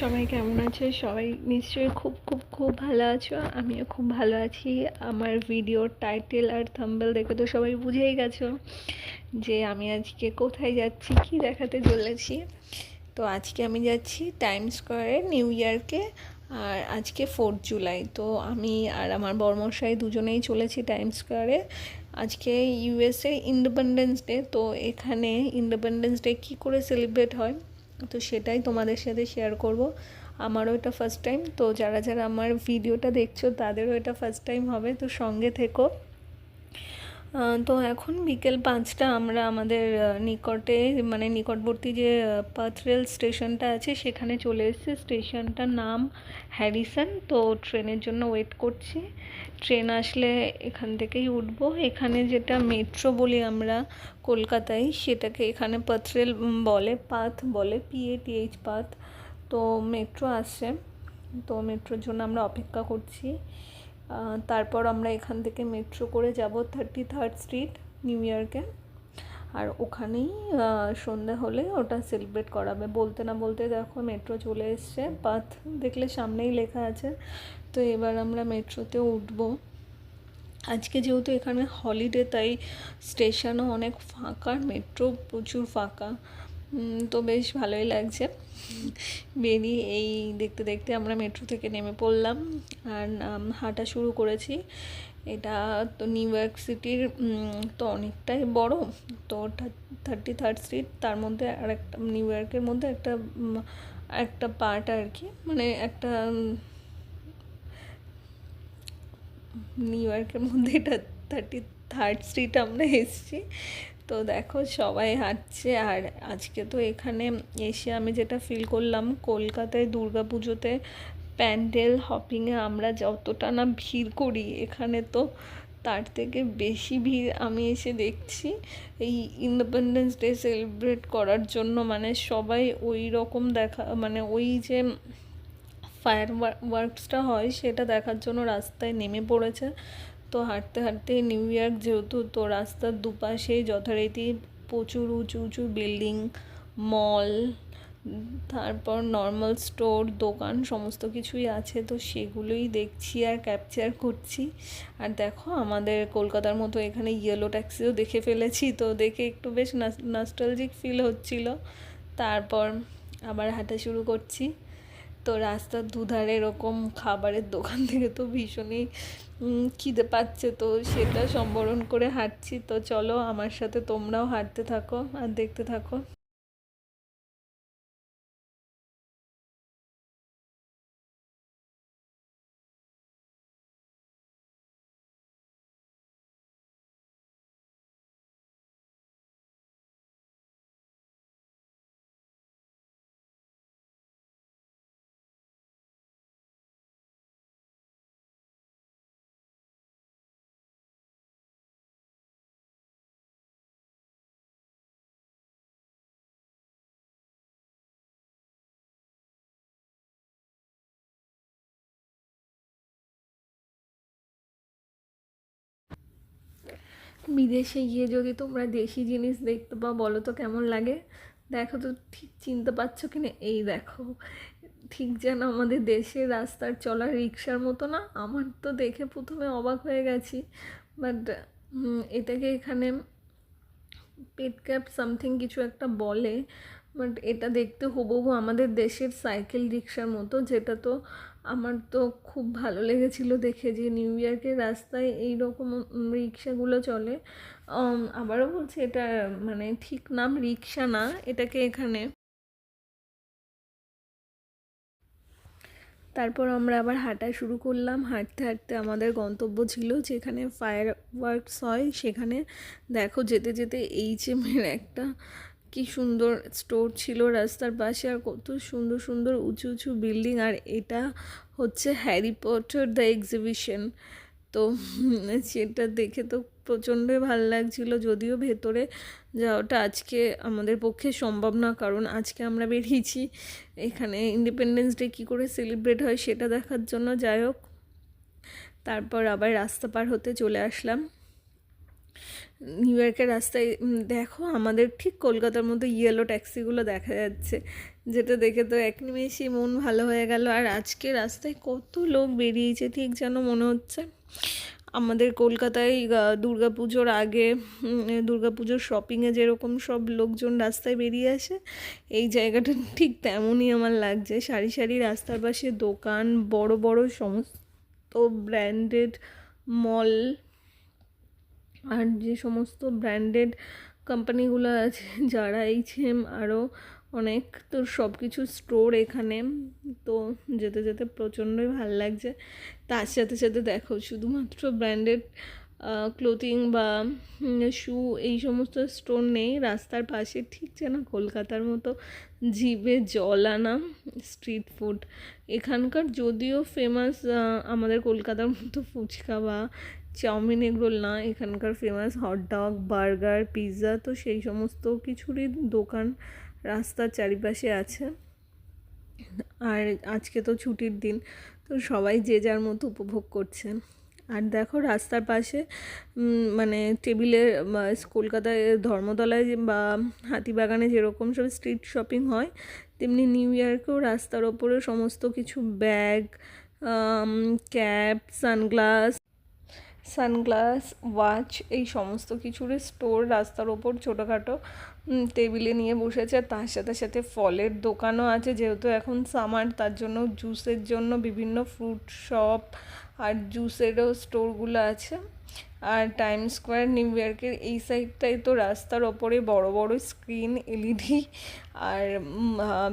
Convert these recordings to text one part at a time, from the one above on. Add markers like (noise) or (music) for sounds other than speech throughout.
সবাই কেমন আছো? সবাই নিশ্চয়ই খুব খুব খুব ভালো আছো। আমিও খুব ভালো আছি। আমার ভিডিওর টাইটেল আর থাম্বেল দেখে তো সবাই বুঝেই গেছো যে আমি আজকে কোথায় যাচ্ছি, কি দেখাতে চলেছি। তো আজকে আমি যাচ্ছি টাইম স্কোয়ারে নিউ ইয়ারকে আর আজকে ফোর্থ জুলাই তো আমি আর আমার বর্মশাই দুজনেই চলেছি টাইম স্কোয়ারে আজকে ইউএসএ ইন্ডিপেন্ডেন্স ডে তো এখানে ইন্ডিপেন্ডেন্স ডে কী করে সেলিব্রেট হয়? তো সেটাই তোমাদের সাথে শেয়ার করব। আমারও এটা ফার্স্ট টাইম তো যারা যারা আমার ভিডিওটা দেখছ, তাদেরও এটা ফার্স্ট টাইম হবে। তো সঙ্গে থেকো। তো এখন বিকেল পাঁচটা আমরা আমাদের নিকটে মানে নিকটবর্তী যে পাথ রেল স্টেশনটা আছে, সেখানে চলে এসেছে। স্টেশনটার নাম হ্যারিসন। তো ট্রেনের জন্য ওয়েট করছি। ট্রেন আসলে এখান থেকেই উঠবো। এখানে যেটা মেট্রো বলি আমরা কলকাতায়, সেটাকে এখানে পাথ রেল বলে, পাথ বলে পিএটিএইচ পাথ। তো মেট্রো আসছে। তো মেট্রোর জন্য আমরা অপেক্ষা করছি। তারপর আমরা এখান থেকে মেট্রো করে যাব থার্টি থার্ড স্ট্রিট নিউ ইয়র্কে আর ওখানেই সন্ধে হলে ওটা সেলিব্রেট করাবে। বলতে না বলতে দেখো মেট্রো চলে এসছে। পাথ দেখলে সামনেই লেখা আছে। তো এবার আমরা মেট্রোতে উঠবো। আজকে যেহেতু এখানে হলিডে তাই স্টেশনও অনেক ফাঁকা। মেট্রো প্রচুর ফাঁকা। তো বেশ ভালোই লাগছে। বেরিয়ে এই দেখতে দেখতে আমরা মেট্রো থেকে নেমে পড়লাম আর হাঁটা শুরু করেছি। এটা তো নিউ ইয়র্ক সিটির তো অনেকটাই বড়। তো থার্টি থার্ড স্ট্রিট, তার মধ্যে আর একটা নিউ ইয়র্কের মধ্যে একটা একটা পার্ট আর কি মানে একটা নিউ ইয়র্কের মধ্যে এটা থার্টি থার্ড স্ট্রিট আমরা এসেছি। তো দেখো সবাই হাঁটছে, আর আজকে তো এখানে এসে আমি যেটা ফিল করলাম, কলকাতায় দুর্গা পুজোতে প্যান্ডেল হপিংয়ে আমরা যতটা না ভিড় করি এখানে তো, তার থেকে বেশি ভিড় আমি এসে দেখছি। এই ইন্ডিপেন্ডেন্স ডে সেলিব্রেট করার জন্য মানে সবাই ওই রকম দেখা মানে ওই যে ফায়ার ওয়ার্কসটা হয় সেটা দেখার জন্য রাস্তায় নেমে পড়েছে। তো হাঁটতে হাঁটতে নিউ ইয়র্ক যেহেতু তো রাস্তার দুপাশেই যথারীতি প্রচুর উঁচু উঁচু বিল্ডিং মল তারপর নর্মাল স্টোর দোকান সমস্ত কিছুই আছে তো সেগুলোই দেখছি আর ক্যাপচার করছি। আর দেখো আমাদের কলকাতার মতো এখানে ইয়েলো ট্যাক্সিও দেখে ফেলেছি তো দেখে একটু বেশ নাস্টালজিক ফিল হচ্ছিল। তারপর আবার হাঁটা শুরু করছি। তো রাস্তার দুধারে এরকম খাবারের দোকান থেকে তো ভীষণই খিদে পাচ্ছে তো, সেটা সম্বরণ করে হাঁটছি। তো চলো, আমার সাথে তোমরাও হাঁটতে থাকো আর দেখতে থাকো। বিদেশে গিয়ে যদি তোমরা দেশি জিনিস দেখতে পাও, বলো তো কেমন লাগে? দেখো তো ঠিক চিনতে পারছ কিনা? এই দেখো, ঠিক যেন আমাদের দেশে রাস্তার চলা রিক্সার মতো না? আমার তো দেখে প্রথমে অবাক হয়ে গেছি। বাট এটাকে এখানে পেট ক্যাপ সামথিং কিছু একটা বলে। বাট এটা দেখতে হুবহু আমাদের দেশের সাইকেল রিক্সার মতো, যেটা তো আমার তো খুব ভালো লেগেছিলো দেখে যে নিউ ইয়র্কের রাস্তায় এই রকম রিক্সাগুলো চলে। আবারও বলছি এটা মানে ঠিক নাম রিক্সা না, এটাকে এখানে তারপর আমরা আবার হাঁটা শুরু করলাম। হাঁটতে হাঁটতে আমাদের গন্তব্য ছিল যেখানে ফায়ার ওয়ার্কস হয়, সেখানে দেখো যেতে যেতে এইচএমের একটা কি সুন্দর স্টোর ছিল রাস্তার পাশে আর কত সুন্দর সুন্দর উঁচু উঁচু বিল্ডিং আর এটা হচ্ছে হ্যারি পটার দ্য এক্সিবিশন। তো সেটা দেখে তো প্রচণ্ডই ভালো লাগছিল, যদিও ভেতরে যাওয়াটা আজকে আমাদের পক্ষে সম্ভব না, কারণ আজকে আমরা বেরিয়েছি। এখানে ইন্ডিপেন্ডেন্স ডে কী করে সেলিব্রেট হয় সেটা দেখার জন্য যাই হোক। তারপর আবার রাস্তা পার হতে চলে আসলাম। নিউ ইয়র্কের রাস্তায় দেখো আমাদের ঠিক কলকাতার মতো ইয়েলো ট্যাক্সিগুলো দেখা যাচ্ছে। যেটা দেখে তো এক নিমেষেই মন ভালো হয়ে গেল। আর আজকে রাস্তায় কত লোক বেরিয়েছে, ঠিক যেন মনে হচ্ছে। আমাদের কলকাতায় পুজোর আগে পুজোর শপিংয়ে যেরকম সব লোকজন রাস্তায় বেরিয়ে আসে, এই জায়গাটা ঠিক তেমনই আমার লাগছে। সারি সারি রাস্তার পাশে দোকান, বড় বড় সমস্ত ব্র্যান্ডেড মল আর যে সমস্ত ব্র্যান্ডেড কোম্পানিগুলো আছে, (laughs) যারা এইচ এম আরও অনেক তো সব কিছু স্টোর এখানে, তো যেতে যেতে প্রচণ্ডই ভালো লাগছে। তার সাথে সাথে দেখো, শুধুমাত্র ব্র্যান্ডেড ক্লোথিং বা শু এই সমস্ত স্টোর নেই, রাস্তার পাশে ঠিক যেন কলকাতার মতো জিভে জল আনা স্ট্রিট ফুড এখানকার যদিও ফেমাস আমাদের কলকাতার মতো ফুচকা বা চাউমিন এগরোল না, এখানকার ফেমাস হটডগ বার্গার পিৎজা তো সেই সমস্ত কিছুরই দোকান রাস্তার চারিপাশে আছে। আর আজকে তো ছুটির দিন, তো সবাই যে যার মতো উপভোগ করছেন। আর দেখো রাস্তার পাশে মানে টেবিলে কলকাতায় ধর্মতলায় বা হাতিবাগানে যেরকম সব স্ট্রিট শপিং হয়, তেমনি নিউ ইয়র্কেও রাস্তার ওপরে সমস্ত কিছু bag cap sunglasses sunglasses, watch, এই সমস্ত কিছুরই স্টোর রাস্তার ওপর ছোটোখাটো টেবিলে নিয়ে বসেছে। আর তার সাথে সাথে ফলের দোকানও আছে, যেহেতু এখন সামার তার জন্য জুসের জন্য বিভিন্ন ফ্রুট শপ আর জুসেরও স্টোরগুলো আছে। আর টাইম স্কোয়ার নিউ ইয়র্কের এই সাইডটাই তো রাস্তার ওপরে বড় বড় স্ক্রিন এলইডি আর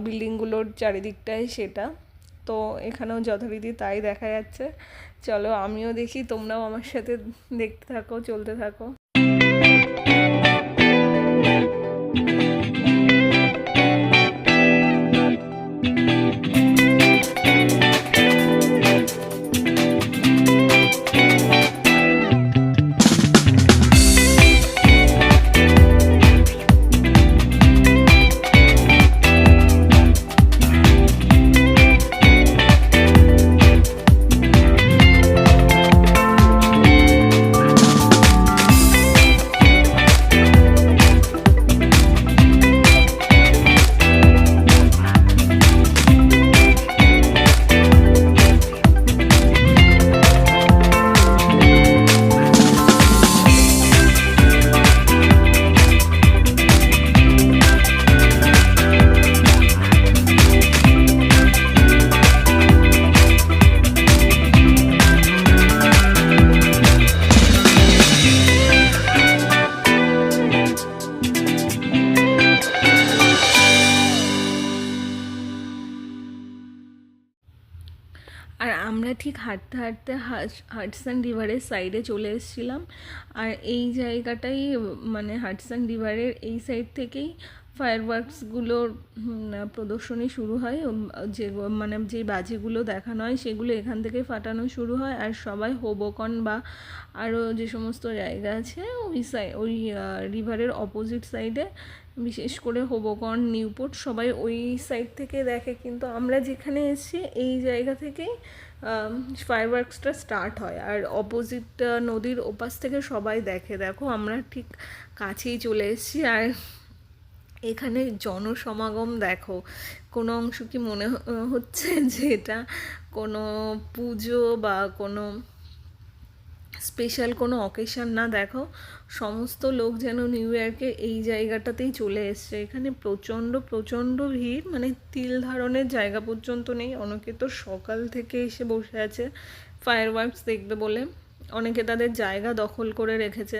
বিল্ডিংগুলোর চারিদিকটায় সেটা। তো এখানেও যথারীতি তাই দেখা যাচ্ছে। চলো আমিও দেখি, তোমরাও আমার সাথে দেখতে থাকো, চলতে থাকো। হাঁটতে হাডসন রিভারের সাইডে চলে এসেছিলাম। আর এই জায়গাটাই মানে হাডসন রিভারের এই সাইড থেকেই ফায়ারওয়ার্কসগুলোর প্রদর্শনী শুরু হয়। যে মানে যে বাজিগুলো দেখানো হয়, সেগুলো এখান থেকে ফাটানো শুরু হয়। আর সবাই হোবকন বা আরও যে সমস্ত জায়গা আছে, ওই সাই ওই রিভারের অপোজিট সাইডে বিশেষ করে হোবকন নিউপোর্ট সবাই ওই সাইড থেকে দেখে। কিন্তু আমরা যেখানে এসেছি, এই জায়গা থেকেই ফায়ারওয়ার্কসটা স্টার্ট হয়। আর অপোজিট নদীর ওপাশ থেকে সবাই দেখে। দেখো, আমরা ঠিক কাছেই চলে এসেছি। আর এখানে জনসমাগম, দেখো। কোনো অংশ কি মনে হচ্ছে যে এটা কোনো পুজো বা কোনো স্পেশাল কোনো অকেশান না, দেখো। সমস্ত লোক যেন নিউ ইয়র্কে এই জায়গাটাতেই চলে এসছে। এখানে প্রচণ্ড প্রচণ্ড ভিড় মানে তিল ধারণের জায়গা পর্যন্ত নেই। অনেকে তো সকাল থেকে এসে বসে আছে ফায়ার ওয়ার্কস দেখবে বলে। অনেকে তাদের জায়গা দখল করে রেখেছে।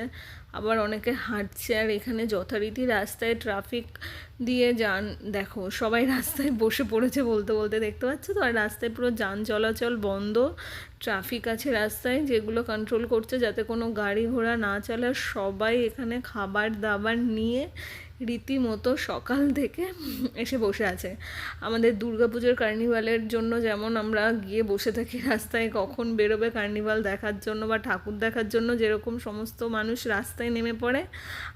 আবার অনেকে হাঁটছে আর এখানে যথারীতি রাস্তায় ট্রাফিক দিয়ে যান, দেখো সবাই রাস্তায় বসে পড়েছে বলতে বলতে দেখতে পাচ্ছ তো? আর রাস্তায় পুরো যান চলাচল বন্ধ ট্রাফিক আছে রাস্তায় যেগুলো কন্ট্রোল করছে যাতে কোনো গাড়ি ঘোড়া না চলে সবাই এখানে খাবার দাবার নিয়ে রীতিমতো সকাল থেকে এসে বসে আছে। আমাদের দুর্গাপুজোর কার্নিভালের জন্য যেমন আমরা গিয়ে বসে থাকি রাস্তায়, কখন বেরোবে কার্নিভাল দেখার জন্য বা ঠাকুর দেখার জন্য যেরকম সমস্ত মানুষ রাস্তায় নেমে পড়ে,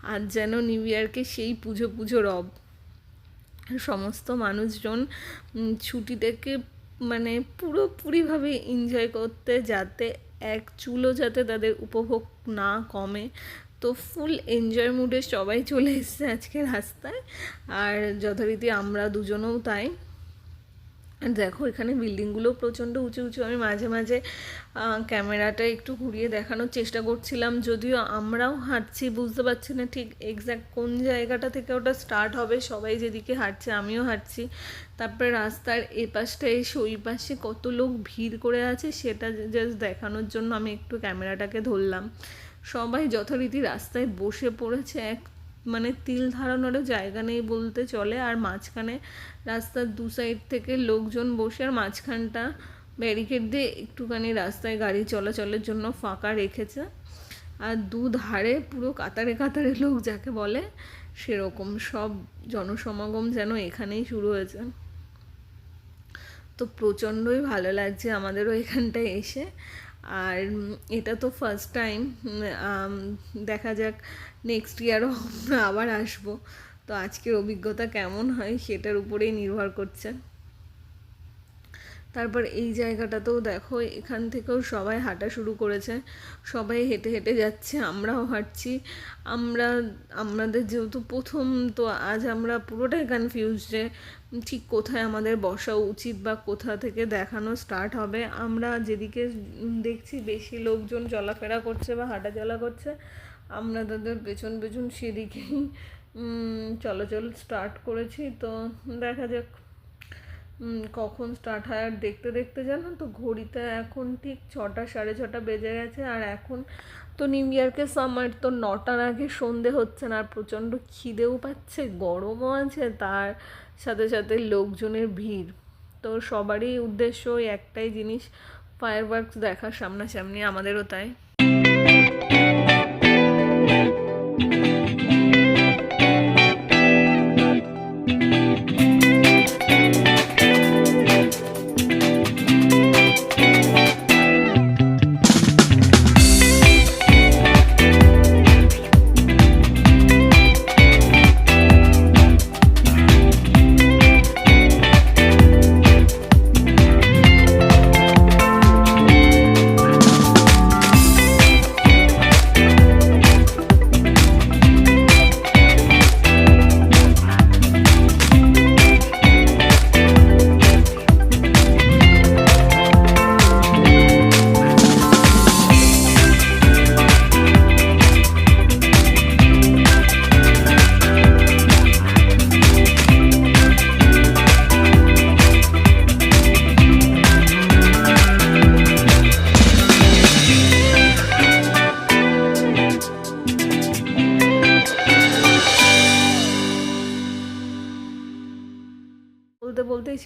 আর যেন নিউ ইয়ারকে সেই পুজো পুজো রব। সমস্ত মানুষজন ছুটি থেকে মানে পুরোপুরিভাবে এনজয় করতে যাতে এক চুলো যাতে তাদের উপভোগ না কমে। তো ফুল এনজয় মুডে সবাই চলে এসছে আজকে রাস্তায়। আর যথারীতি আমরা দুজনেও তাই। আর দেখো, এখানে বিল্ডিংগুলো প্রচণ্ড উঁচু উঁচু। আমি মাঝে মাঝে ক্যামেরাটা একটু ঘুরিয়ে দেখানোর চেষ্টা করছিলাম, যদিও আমরাও হাঁটছি, বুঝতে পারছি না ঠিক এক্স্যাক্ট কোন জায়গাটা থেকে ওটা স্টার্ট হবে। সবাই যেদিকে হাঁটছে, আমিও হাঁটছি। তারপরে রাস্তার এ পাশটা এসে ওই পাশে কত লোক ভিড় করে আছে, সেটা জাস্ট দেখানোর জন্য আমি একটু ক্যামেরাটাকে ধরলাম। সবাই যথারীতি রাস্তায় বসে পড়েছে, এক মানে তিল ধারণারও জায়গা নেই বলতে চলে। আর মাঝখানে রাস্তার দু সাইড থেকে লোকজন বসে, আর মাঝখানটা ব্যারিকেড দিয়ে একটুখানি রাস্তায় গাড়ি চলাচলের জন্য ফাঁকা রেখেছে। আর দু ধারে পুরো কাতারে কাতারে লোক যাকে বলে, সেরকম সব জনসমাগম যেন এখানেই শুরু হয়েছে। তো প্রচণ্ডই ভালো লাগছে আমাদেরও এখানটায় এসে। আর এটা তো ফার্স্ট টাইম দেখা যাক নেক্সট ইয়ারও আমরা আবার আসব। তো আজকের অভিজ্ঞতা কেমন হয় সেটার উপরেই নির্ভর করছে। তারপর এই জায়গাটাতেও দেখো, এখান থেকেও সবাই হাঁটা শুরু করেছে। সবাই হেঁটে হেঁটে যাচ্ছে, আমরাও হাঁটছি। আমরা, আমাদের যেহেতু প্রথম, তো আজ আমরা পুরোটাই কনফিউজ যে ঠিক কোথায় আমাদের বসা উচিত বা কোথা থেকে দেখানো স্টার্ট হবে। আমরা যেদিকে দেখছি বেশি লোকজন চলাফেরা করছে বা হাঁটা চলা করছে, আমরা তাদের পেছন পেছন সেদিকেই চলাচল স্টার্ট করেছি। তো দেখা যাক। কখন স্টার্ট হয় আর দেখতে দেখতে জানো তো ঘড়িতে এখন ঠিক ছটা, সাড়ে ছটা বেজে গেছে আর এখন তো নিউ ইয়ারকে সামার তো নটার আগে সন্ধে হচ্ছে না আর প্রচণ্ড খিদেও পাচ্ছে, গরমও আছে, তার সাথে সাথে লোকজনের ভিড়। তো সবারই উদ্দেশ্য ওই একটাই জিনিস ফায়ার ওয়ার্কস দেখা সামনাসামনি, আমাদেরও তাই।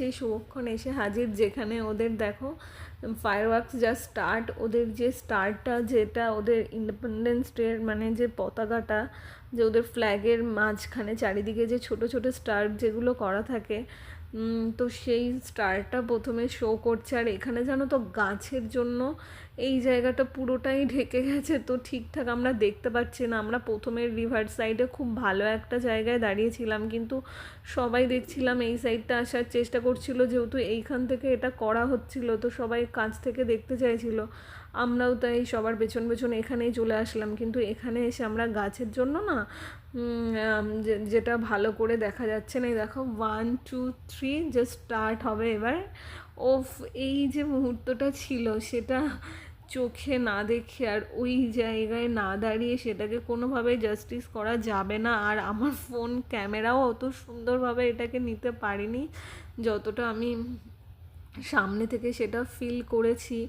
সেই শুভক্ষণ এসে হাজির যেখানে ওদের দেখো ফায়ার ওয়ার্কস যা স্টার্ট ওদের যে স্টারটা যেটা ওদের ইন্ডিপেন্ডেন্স ডের মানে যে পতাকাটা, যে ওদের ফ্ল্যাগের মাঝখানে চারিদিকে যে ছোট ছোট স্টার যেগুলো করা থাকে তো সেই স্টারটা প্রথমে শো করছে। আর এখানে জানো তো, গাছের জন্য এই জায়গাটা পুরোটাই ঢেকে গেছে, তো ঠিকঠাক আমরা দেখতে পাচ্ছি না। আমরা প্রথমে রিভার সাইডে খুব ভালো একটা জায়গায় দাঁড়িয়েছিলাম, কিন্তু সবাই দেখছিলাম এই সাইডটা আসার চেষ্টা করছিল, যেহেতু এইখান থেকে এটা করা হচ্ছিল, তো সবাই কাছ থেকে দেখতে চাইছিল। আমরাও তাই সবার পেছন পেছন এখানেই চলে আসলাম, কিন্তু এখানে এসে আমরা গাছের জন্য না যেটা ভালো করে দেখা যাচ্ছে না দেখো ওয়ান টু থ্রি যে স্টার্ট হবে এবার। ওফ, এই যে মুহূর্তটা ছিল সেটা চোখে না দেখে আর ওই জায়গায় না দাঁড়িয়ে সেটাকে কোনোভাবেই জাস্টিস করা যাবে না। আর আমার ফোন ক্যামেরাও অত সুন্দরভাবে এটাকে নিতে পারিনি। যতটা আমি সামনে থেকে সেটা ফিল করেছি।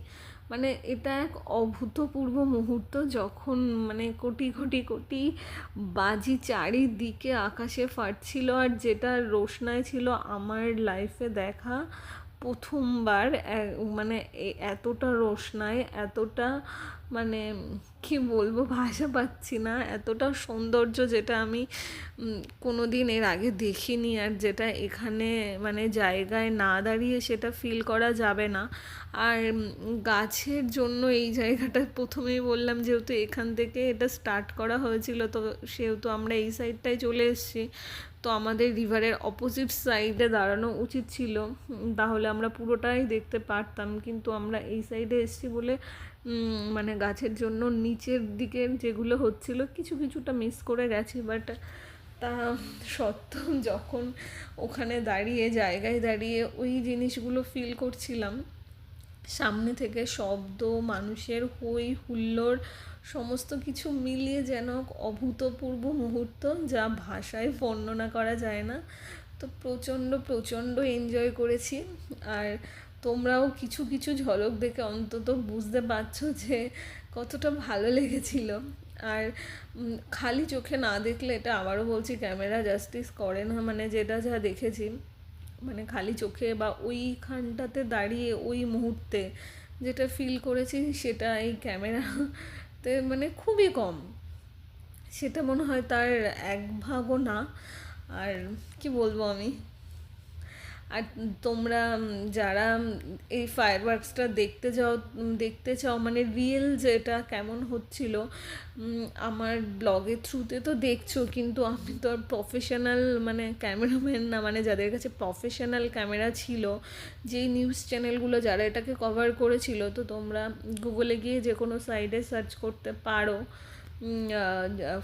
মানে এটা এক অভূতপূর্ব মুহূর্ত যখন মানে কোটি কোটি কোটি বাজি চারিদিকে আকাশে ফাটছিল আর যেটা রোশনায় ছিল আমার লাইফে দেখা। প্রথমবার মানে এতটা রোশনায় এতটা মানে কি বলব? ভাষা পাচ্ছি না। এতটা সৌন্দর্য যেটা আমি কোনো দিন এর আগে দেখিনি আর যেটা এখানে মানে জায়গায় না দাঁড়িয়ে সেটা ফিল করা যাবে না। আর গাছের জন্য এই জায়গাটা প্রথমেই বললাম যেহেতু এখান থেকে এটা স্টার্ট করা হয়েছিল, তো সেহেতু আমরা এই সাইডটায় চলে এসেছি। তো আমাদের রিভারের অপোজিট সাইডে দাঁড়ানো উচিত ছিল। তাহলে আমরা পুরোটাই দেখতে পারতাম। কিন্তু আমরা এই সাইডে এসেছি বলে মানে গাছের জন্য নিচের দিকে যেগুলো হচ্ছিল কিছু কিছুটা মিস করে গেছি বাট তা সত্ত্বেও যখন ওখানে দাঁড়িয়ে, জায়গায় দাঁড়িয়ে ওই জিনিসগুলো ফিল করছিলাম, সামনে থেকে শব্দ, মানুষের হই হুল্লোড়, সমস্ত কিছু মিলিয়ে যেন অভূতপূর্ব মুহূর্ত যা ভাষায় বর্ণনা করা যায় না। তো প্রচণ্ড প্রচণ্ড এনজয় করেছি। আর তোমরাও কিছু কিছু ঝলক দেখে অন্তত বুঝতে পারছ যে কতটা ভালো লেগেছিল। আর খালি চোখে না দেখলে এটা আবারও বলছি, ক্যামেরা জাস্টিস করে না মানে যেটা যা দেখেছি মানে খালি চোখে বা ওইখানটাতে দাঁড়িয়ে, ওই মুহূর্তে যেটা ফিল করেছি সেটা এই ক্যামেরাতে মানে খুবই কম। সেটা মনে হয় তার এক ভাগও না। আর কি বলব আমি? আর তোমরা যারা এই ফায়ার ওয়ার্কসটা দেখতে যাও দেখতে চাও মানে রিয়েল যেটা কেমন হচ্ছিল আমার ব্লগের থ্রুতে তো দেখছ, কিন্তু আমি তো আর প্রফেশনাল মানে ক্যামেরাম্যান না মানে যাদের কাছে প্রফেশনাল ক্যামেরা ছিল, যেই নিউজ চ্যানেলগুলো যারা এটাকে কভার করেছিল, তো তোমরা গুগলে গিয়ে যে কোনো সাইডে সার্চ করতে পারো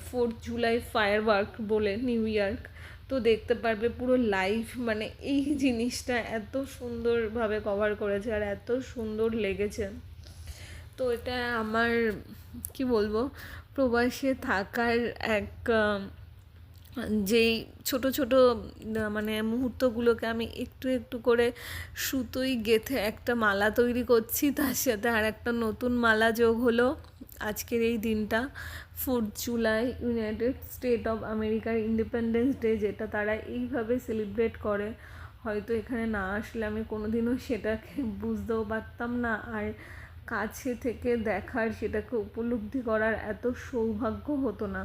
ফোর্থ জুলাই ফায়ার ওয়ার্ক বলে নিউ ইয়র্ক তো দেখতে পারবে পুরো লাইভ মানে এই জিনিসটা এত সুন্দরভাবে কভার করেছে আর এত সুন্দর লেগেছে। তো এটা আমার, কি বলব, প্রবাসে থাকার এক যেই ছোট ছোট মানে মুহূর্তগুলোকে আমি একটু একটু করে সুতোই গেঁথে একটা মালা তৈরি করছি, তার সাথে আর একটা নতুন মালা যোগ হলো। আজকের এই দিনটা fourth July United State of আমেরিকার ইন্ডিপেন্ডেন্স ডে যেটা তারা এইভাবে সেলিব্রেট করে। হয়তো এখানে না আসলে আমি কোনোদিনও সেটাকে বুঝতেও পারতাম না। আর কাছে থেকে দেখার, সেটাকে উপলব্ধি করার এত সৌভাগ্য হতো না।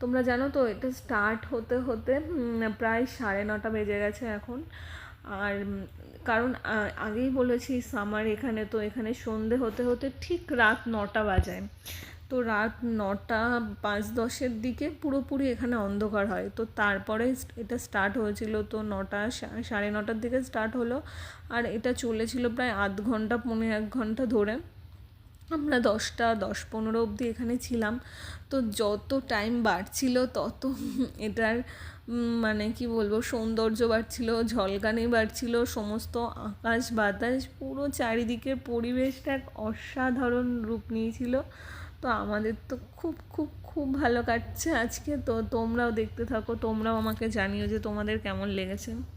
তোমরা জানো তো, এটা স্টার্ট হতে হতে প্রায় সাড়ে নটা বেজে গেছে এখন। আর কারণ আগেই বলেছি সামার এখানে তো এখানে সন্ধে হতে হতে ঠিক রাত নটা বাজায় তো রাত নটা পাঁচ দশের দিকে পুরোপুরি এখানে অন্ধকার হয়। তো তারপরে এটা স্টার্ট হয়েছিল তো নটা সাড়ে নটার দিকে স্টার্ট হলো। আর এটা চলেছিল প্রায় আধ ঘণ্টা, পৌনে এক ঘণ্টা ধরে। আমরা দশটা, দশ পনেরো অবধি এখানে ছিলাম। তো যত টাইম বাড়ছিল তত এটার মানে কি বলব, সৌন্দর্য বাড়ছিল, ঝলকানি বাড়ছিল, সমস্ত আকাশ বাতাস, পুরো চারিদিকের পরিবেশটা এক অসাধারণ রূপ নিয়েছিল। তো আমাদের তো খুব খুব খুব ভালো কাটছে আজকে। তো তোমরাও দেখতে থাকো, তোমরাও আমাকে জানিও যে তোমাদের কেমন লেগেছে।